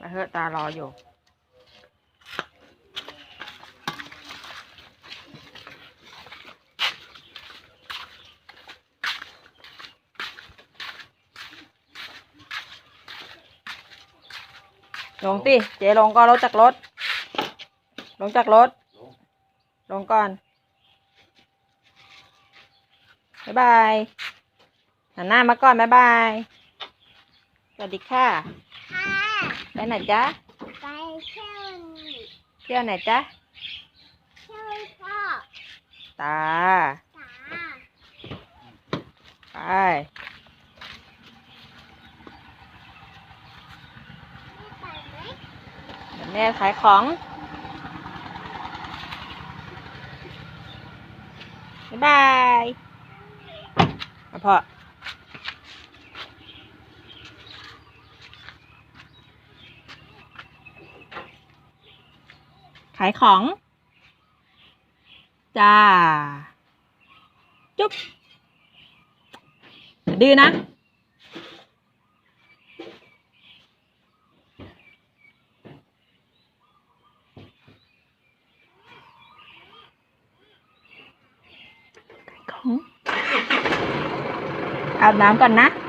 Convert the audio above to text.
มาเถอะตารออยู่ ลงติเจ๊ลงก่อนลงจากรถ ลงจากรถ ลงก่อน บ๊ายบายหันหน้ามาก่อน บ๊ายบาย สวัสดีค่ะ ไปไหนจ๊ะ ไปเที่ยวนี่เที่ยวไหนจ๊ะ เที่ยวพ่อตาจ๋าไปไปไหมแม่ขายของบ๊ายบายมาพ่อ ขายของ จ้า จุ๊บดื้อนะขายของอาบน้ำก่อนนะ